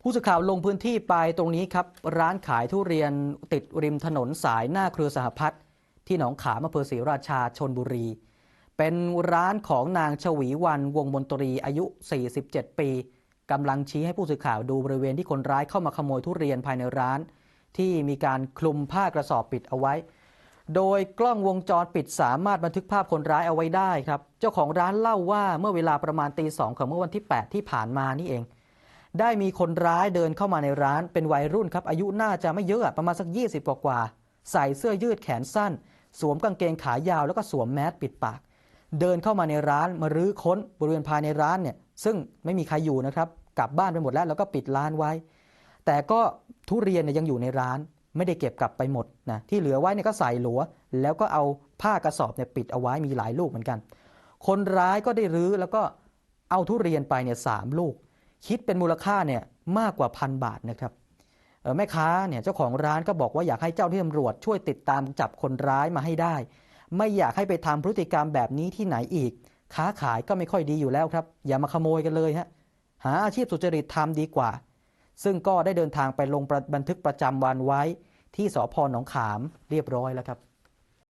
ผู้สื่อข่าวลงพื้นที่ไปตรงนี้ครับ ร้านขายทุเรียนติดริมถนนสายหน้าเครือสหพัฒน์ที่หนองขามอำเภอศรีราชาชนบุรี เป็นร้านของนางชวีวันวงมนตรีอายุ 47 ปีกำลังชี้ให้ผู้สื่อข่าวดูบริเวณที่คนร้ายเข้ามาขโมยทุเรียนภายในร้าน ที่มีการคลุมผ้ากระสอบปิดเอาไว้ โดยกล้องวงจรปิดสามารถบันทึกภาพคนร้ายเอาไว้ได้ครับ เจ้าของร้านเล่าว่าเมื่อเวลาประมาณตีสองของเมื่อวันที่ 8 ที่ผ่านมานี่เอง ได้มีคนร้ายเดินเข้ามาในร้านเป็นวัยรุ่นครับ อายุน่าจะไม่เยอะประมาณสัก 20 กว่ากว่า ใส่เสื้อยืดแขนสั้น สวมกางเกงขายาวแล้วก็สวมแมสปิดปาก เดินเข้ามาในร้านมารื้อค้นบริเวณภายในร้านเนี่ยซึ่งไม่มีใครอยู่นะครับ กลับบ้านไปหมดแล้วแล้วก็ปิดร้านไว้ แต่ก็ทุเรียนเนี่ยยังอยู่ในร้าน ไม่ได้เก็บกลับไปหมดนะที่เหลือไว้เนี่ยก็ใส่หลัว แล้วก็เอาผ้ากระสอบเนี่ยปิดเอาไว้มีหลายลูกเหมือนกัน คนร้ายก็ได้รื้อแล้วก็เอาทุเรียนไปเนี่ยสามลูก คิดเป็นมูลค่าเนี่ยมากกว่าพันบาทนะครับแม่ค้าเนี่ยเจ้าของร้านก็บอกว่าอยากให้เจ้าที่ตำรวจช่วยติดตามจับคนร้ายมาให้ได้ ไม่อยากให้ไปทำพฤติกรรมแบบนี้ที่ไหนอีก ค้าขายก็ไม่ค่อยดีอยู่แล้วครับ อย่ามาขโมยกันเลยฮะหาอาชีพสุจริตทำดีกว่า ซึ่งก็ได้เดินทางไปลงบันทึกประจำวันไว้ที่สพหนองขามเรียบร้อยแล้วครับ